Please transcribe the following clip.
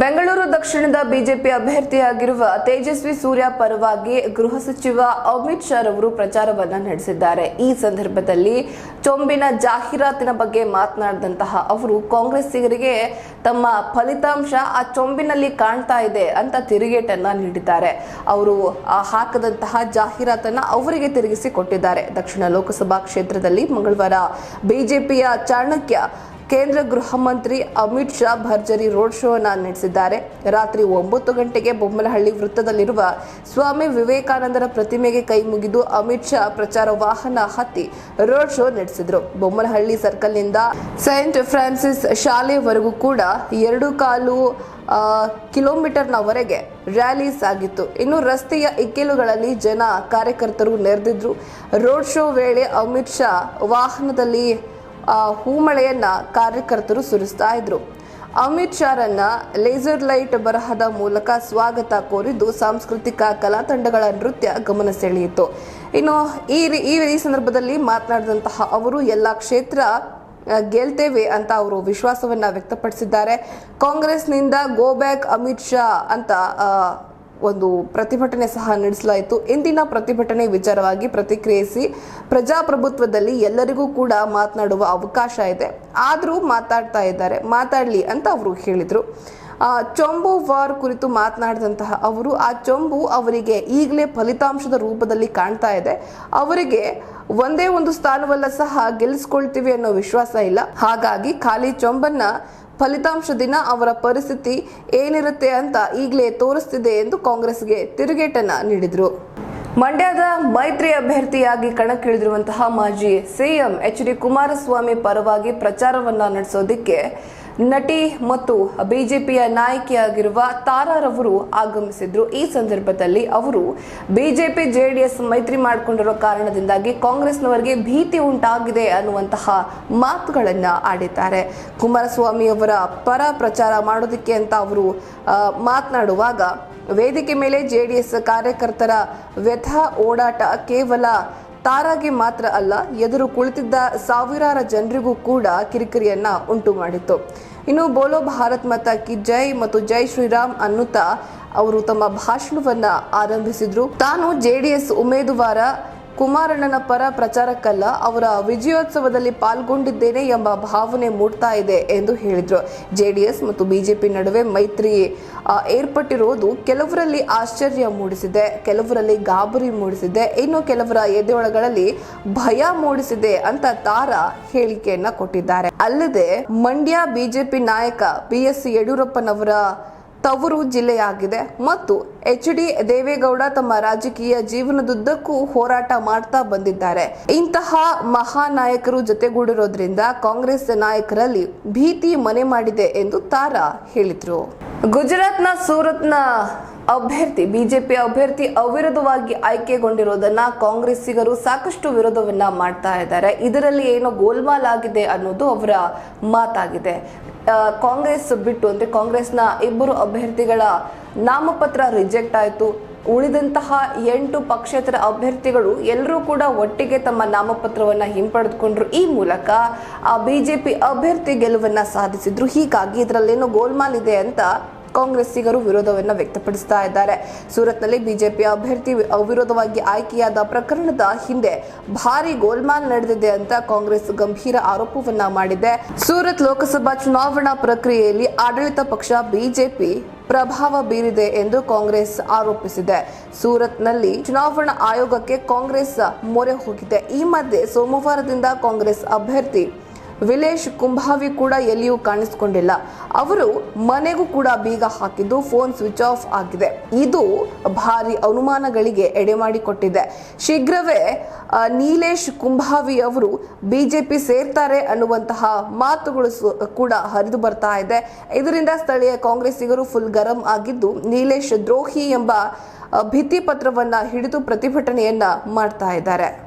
ಬೆಂಗಳೂರು ದಕ್ಷಿಣದ ಬಿಜೆಪಿ ಅಭ್ಯರ್ಥಿಯಾಗಿರುವ ತೇಜಸ್ವಿ ಸೂರ್ಯ ಪರವಾಗಿ ಗೃಹ ಸಚಿವ ಅಮಿತ್ ಶಾ ರವರು ಪ್ರಚಾರವನ್ನು ನಡೆಸಿದ್ದಾರೆ. ಈ ಸಂದರ್ಭದಲ್ಲಿ ಚೊಂಬಿನ ಜಾಹೀರಾತಿನ ಬಗ್ಗೆ ಮಾತನಾಡಿದಂತಹ ಅವರು, ಕಾಂಗ್ರೆಸ್ಸಿಗರಿಗೆ ತಮ್ಮ ಫಲಿತಾಂಶ ಆ ಚೊಂಬಿನಲ್ಲಿ ಕಾಣ್ತಾ ಇದೆ ಅಂತ ತಿರುಗೇಟನ್ನ ನೀಡಿದ್ದಾರೆ. ಅವರು ಹಾಕದಂತಹ ಜಾಹೀರಾತನ್ನ ಅವರಿಗೆ ತಿರುಗಿಸಿ ಕೊಟ್ಟಿದ್ದಾರೆ. ದಕ್ಷಿಣ ಲೋಕಸಭಾ ಕ್ಷೇತ್ರದಲ್ಲಿ ಮಂಗಳವಾರ ಬಿಜೆಪಿಯ ಚಾಣಕ್ಯ ಕೇಂದ್ರ ಗೃಹ ಮಂತ್ರಿ ಅಮಿತ್ ಶಾ ಭರ್ಜರಿ ರೋಡ್ ಶೋ ಅನ್ನ ನಡೆಸಿದ್ದಾರೆ. ರಾತ್ರಿ ಒಂಬತ್ತು ಗಂಟೆಗೆ ಬೊಮ್ಮಲಹಳ್ಳಿ ವೃತ್ತದಲ್ಲಿರುವ ಸ್ವಾಮಿ ವಿವೇಕಾನಂದರ ಪ್ರತಿಮೆಗೆ ಕೈ ಮುಗಿದು ಅಮಿತ್ ಶಾ ಪ್ರಚಾರ ವಾಹನ ಹತ್ತಿ ರೋಡ್ ಶೋ ನಡೆಸಿದ್ರು. ಬೊಮ್ಮಲಹಳ್ಳಿ ಸರ್ಕಲ್ನಿಂದ ಸೈಂಟ್ ಫ್ರಾನ್ಸಿಸ್ ಶಾಲೆವರೆಗೂ ಕೂಡ ಎರಡು ಕಾಲು ಕಿಲೋಮೀಟರ್ನವರೆಗೆ ರ್ಯಾಲಿ ಸಾಗಿತ್ತು ಇನ್ನು ರಸ್ತೆಯ ಇಕ್ಕೆಲುಗಳಲ್ಲಿ ಜನ ಕಾರ್ಯಕರ್ತರು ನೆರೆದಿದ್ರು. ರೋಡ್ ಶೋ ವೇಳೆ ಅಮಿತ್ ಶಾ ವಾಹನದಲ್ಲಿ ಹೂಮಳೆಯನ್ನ ಕಾರ್ಯಕರ್ತರು ಸುರಿಸ್ತಾ ಇದ್ರು. ಅಮಿತ್ ಶಾರನ್ನ ಲೇಸರ್ ಲೈಟ್ ಬರಹದ ಮೂಲಕ ಸ್ವಾಗತ ಕೋರಿದ್ದು ಸಾಂಸ್ಕೃತಿಕ ಕಲಾ ತಂಡಗಳ ನೃತ್ಯ ಗಮನ ಸೆಳೆಯಿತು. ಇನ್ನು ಈ ಈ ಸಂದರ್ಭದಲ್ಲಿ ಮಾತನಾಡಿದಂತಹ ಅವರು, ಎಲ್ಲ ಕ್ಷೇತ್ರ ಗೆಲ್ತೇವೆ ಅಂತ ಅವರು ವಿಶ್ವಾಸವನ್ನ ವ್ಯಕ್ತಪಡಿಸಿದ್ದಾರೆ. ಕಾಂಗ್ರೆಸ್ನಿಂದ ಗೋ ಬ್ಯಾಕ್ ಅಮಿತ್ ಶಾ ಅಂತ ಒಂದು ಪ್ರತಿಭಟನೆ ಸಹ ನಡೆಸಲಾಯಿತು. ಇಂದಿನ ಪ್ರತಿಭಟನೆ ವಿಚಾರವಾಗಿ ಪ್ರತಿಕ್ರಿಯಿಸಿ ಪ್ರಜಾಪ್ರಭುತ್ವದಲ್ಲಿ ಎಲ್ಲರಿಗೂ ಕೂಡ ಮಾತನಾಡುವ ಅವಕಾಶ ಇದೆ. ಆದರೂ ಮಾತಾಡ್ತಾ ಇದ್ದಾರೆ. ಮಾತಾಡಲಿ ಅಂತ ಅವರು ಹೇಳಿದರು. ಆ, ಚೊಂಬು ವಾರ್ ಕುರಿತು ಮಾತನಾಡಿದಂತಹ ಅವರು ಆ ಚೊಂಬು ಅವರಿಗೆ ಈಗಲೇ ಫಲಿತಾಂಶದ ರೂಪದಲ್ಲಿ ಕಾಣ್ತಾ ಇದೆ. ಅವರಿಗೆ ಒಂದೇ ಒಂದು ಸ್ಥಾನವಲ್ಲ ಸಹ ಗೆಲ್ಲಿಸ್ಕೊಳ್ತೀವಿ ಅನ್ನೋ ವಿಶ್ವಾಸ ಇಲ್ಲ. ಹಾಗಾಗಿ ಖಾಲಿ ಚೊಂಬನ್ನ ಫಲಿತಾಂಶ ದಿನ ಅವರ ಪರಿಸ್ಥಿತಿ ಏನಿರುತ್ತೆ ಅಂತ ಈಗಲೇ ತೋರಿಸ್ತಿದೆ ಎಂದು ಕಾಂಗ್ರೆಸ್ಗೆ ತಿರುಗೇಟನ್ನ ನೀಡಿದರು. ಮಂಡ್ಯದ ಮೈತ್ರಿ ಅಭ್ಯರ್ಥಿಯಾಗಿ ಕಣಕ್ಕಿಳಿದಿರುವಂತಹ ಮಾಜಿ ಸಿಎಂ ಎಚ್ ಡಿ ಕುಮಾರಸ್ವಾಮಿ ಪರವಾಗಿ ಪ್ರಚಾರವನ್ನ ನಡೆಸೋದಿಕ್ಕೆ ನಟಿ ಮತ್ತು ಬಿಜೆಪಿಯ ನಾಯಕಿಯಾಗಿರುವ ತಾರಾರವರು ಆಗಮಿಸಿದ್ರು. ಈ ಸಂದರ್ಭದಲ್ಲಿ ಅವರು ಬಿಜೆಪಿ, ಜೆಡಿಎಸ್ ಮೈತ್ರಿ ಮಾಡಿಕೊಂಡಿರೋ ಕಾರಣದಿಂದಾಗಿ ಕಾಂಗ್ರೆಸ್ನವರಿಗೆ ಭೀತಿ ಉಂಟಾಗಿದೆ ಅನ್ನುವಂತಹ ಮಾತುಗಳನ್ನು ಆಡಿದ್ದಾರೆ. ಕುಮಾರಸ್ವಾಮಿ ಅವರ ಪರ ಪ್ರಚಾರ ಮಾಡೋದಕ್ಕೆ ಅಂತ ಅವರು ಮಾತನಾಡುವಾಗ ವೇದಿಕೆ ಮೇಲೆ ಜೆಡಿಎಸ್ ಕಾರ್ಯಕರ್ತರ ವ್ಯಥ ಓಡಾಟ ಕೇವಲ ತಾರಾಗೆ ಮಾತ್ರ ಅಲ್ಲ, ಎದುರು ಕುಳಿತಿದ್ದ ಸಾವಿರಾರು ಜನರಿಗೂ ಕೂಡ ಕಿರಿಕಿರಿಯನ್ನ ಉಂಟು ಮಾಡಿತ್ತು ಇನ್ನು ಬೋಲೋ ಭಾರತ್ ಮತ ಕಿ ಜೈ ಮತ್ತು ಜೈ ಶ್ರೀರಾಮ್ ಅನ್ನುತ್ತಾ ಅವರು ತಮ್ಮ ಭಾಷಣವನ್ನ ಆರಂಭಿಸಿದ್ರು. ತಾನು ಜೆಡಿಎಸ್ ಉಮೇದುವಾರ ಕುಮಾರಣ್ಣನ ಪರ ಪ್ರಚಾರಕ್ಕಲ್ಲ, ಅವರ ವಿಜಯೋತ್ಸವದಲ್ಲಿ ಪಾಲ್ಗೊಂಡಿದ್ದೇನೆ ಎಂಬ ಭಾವನೆ ಮೂಡ್ತಾ ಇದೆ ಎಂದು ಹೇಳಿದರು. ಜೆಡಿಎಸ್ ಮತ್ತು ಬಿಜೆಪಿ ನಡುವೆ ಮೈತ್ರಿ ಏರ್ಪಟ್ಟಿರುವುದು ಕೆಲವರಲ್ಲಿ ಆಶ್ಚರ್ಯ ಮೂಡಿಸಿದೆ, ಕೆಲವರಲ್ಲಿ ಗಾಬರಿ ಮೂಡಿಸಿದೆ, ಇನ್ನು ಕೆಲವರ ಎದೆಯೊಳಗಳಲ್ಲಿ ಭಯ ಮೂಡಿಸಿದೆ ಅಂತ ತಾರಾ ಹೇಳಿಕೆಯನ್ನ ಕೊಟ್ಟಿದ್ದಾರೆ. ಅಲ್ಲದೆ ಮಂಡ್ಯ ಬಿಜೆಪಿ ನಾಯಕ ಬಿ ಎಸ್ ಯಡಿಯೂರಪ್ಪನವರ ತವರು ಜಿಲ್ಲೆಯಾಗಿದೆ. ಮತ್ತು ಎಚ್ ಡಿ ದೇವೇಗೌಡ ತಮ್ಮ ರಾಜಕೀಯ ಜೀವನದುದ್ದಕ್ಕೂ ಹೋರಾಟ ಮಾಡ್ತಾ ಬಂದಿದ್ದಾರೆ. ಇಂತಹ ಮಹಾನಾಯಕರು ಜೊತೆಗೂಡಿರೋದ್ರಿಂದ ಕಾಂಗ್ರೆಸ್ ನಾಯಕರಲ್ಲಿ ಭೀತಿ ಮನೆ ಮಾಡಿದೆ ಎಂದು ತಾರಾ ಹೇಳಿದ್ರು. ಗುಜರಾತ್ನ ಸೂರತ್ನ ಅಭ್ಯರ್ಥಿ, ಬಿಜೆಪಿ ಅಭ್ಯರ್ಥಿ ಅವಿರೋಧವಾಗಿ ಆಯ್ಕೆಗೊಂಡಿರೋದನ್ನ ಕಾಂಗ್ರೆಸ್ಸಿಗರು ಸಾಕಷ್ಟು ವಿರೋಧವನ್ನ ಮಾಡ್ತಾ ಇದ್ದಾರೆ. ಇದರಲ್ಲಿ ಏನೋ ಗೋಲ್ಮಾಲ್ ಆಗಿದೆ ಅನ್ನೋದು ಅವರ ಮಾತಾಗಿದೆ. ಕಾಂಗ್ರೆಸ್ ಬಿಟ್ಟು ಅಂದರೆ ಕಾಂಗ್ರೆಸ್ನ ಇಬ್ಬರು ಅಭ್ಯರ್ಥಿಗಳ ನಾಮಪತ್ರ ರಿಜೆಕ್ಟ್ ಆಯಿತು. ಉಳಿದಂತಹ ಎಂಟು ಪಕ್ಷೇತರ ಅಭ್ಯರ್ಥಿಗಳು ಎಲ್ಲರೂ ಕೂಡ ಒಟ್ಟಿಗೆ ತಮ್ಮ ನಾಮಪತ್ರವನ್ನು ಹಿಂಪಡೆದುಕೊಂಡ್ರು. ಈ ಮೂಲಕ ಆ ಬಿಜೆಪಿ ಅಭ್ಯರ್ಥಿ ಗೆಲುವನ್ನು ಸಾಧಿಸಿದ್ರು. ಹೀಗಾಗಿ ಇದರಲ್ಲೇನೋ ಗೋಲ್ಮಾಲ್ ಇದೆ ಅಂತ ಕಾಂಗ್ರೆಸ್ಸಿಗರು ವಿರೋಧವನ್ನ ವ್ಯಕ್ತಪಡಿಸ್ತಾ ಇದ್ದಾರೆ. ಸೂರತ್ನಲ್ಲಿ ಬಿಜೆಪಿ ಅಭ್ಯರ್ಥಿ ಅವಿರೋಧವಾಗಿ ಆಯ್ಕೆಯಾದ ಪ್ರಕರಣದ ಹಿಂದೆ ಭಾರಿ ಗೋಲ್ಮಾಲ್ ನಡೆದಿದೆ ಅಂತ ಕಾಂಗ್ರೆಸ್ ಗಂಭೀರ ಆರೋಪವನ್ನ ಮಾಡಿದೆ. ಸೂರತ್ ಲೋಕಸಭಾ ಚುನಾವಣಾ ಪ್ರಕ್ರಿಯೆಯಲ್ಲಿ ಆಡಳಿತ ಪಕ್ಷ ಬಿಜೆಪಿ ಪ್ರಭಾವ ಬೀರಿದೆ ಎಂದು ಕಾಂಗ್ರೆಸ್ ಆರೋಪಿಸಿದೆ. ಸೂರತ್ನಲ್ಲಿ ಚುನಾವಣಾ ಆಯೋಗಕ್ಕೆ ಕಾಂಗ್ರೆಸ್ ಮೊರೆ ಹೋಗಿದೆ. ಈ ಮಧ್ಯೆ ಸೋಮವಾರದಿಂದ ಕಾಂಗ್ರೆಸ್ ಅಭ್ಯರ್ಥಿ ವಿಲೇಶ್ ಕುಂಭಾವಿ ಕೂಡ ಎಲ್ಲಿಯೂ ಕಾಣಿಸಿಕೊಂಡಿಲ್ಲ. ಅವರು ಮನೆಗೂ ಕೂಡ ಬೀಗ ಹಾಕಿದ್ದು ಫೋನ್ ಸ್ವಿಚ್ ಆಫ್ ಆಗಿದೆ. ಇದು ಭಾರಿ ಅನುಮಾನಗಳಿಗೆ ಎಡೆಮಾಡಿಕೊಟ್ಟಿದೆ ಶೀಘ್ರವೇ ನೀಲೇಶ್ ಕುಂಭಾವಿ ಅವರು ಬಿಜೆಪಿ ಸೇರ್ತಾರೆ ಅನ್ನುವಂತಹ ಮಾತುಗಳು ಕೂಡ ಹರಿದು ಬರ್ತಾ ಇದೆ. ಇದರಿಂದ ಸ್ಥಳೀಯ ಕಾಂಗ್ರೆಸ್ಸಿಗರು ಫುಲ್ ಗರಂ ಆಗಿದ್ದು ನೀಲೇಶ್ ದ್ರೋಹಿ ಎಂಬ ಭಿತ್ತಿ ಪತ್ರವನ್ನ ಹಿಡಿದು ಪ್ರತಿಭಟನೆಯನ್ನ ಮಾಡ್ತಾ ಇದ್ದಾರೆ.